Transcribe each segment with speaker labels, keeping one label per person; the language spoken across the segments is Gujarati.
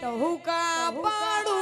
Speaker 1: ટહુકા પાડું. ને ગોગો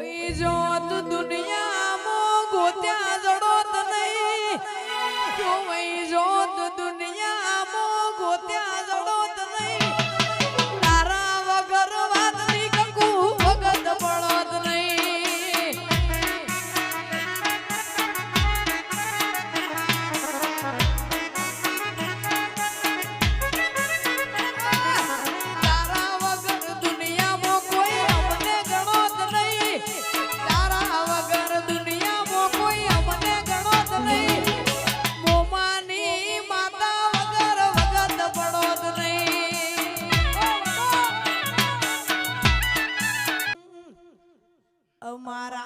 Speaker 1: જોત દુનિયામાં Mara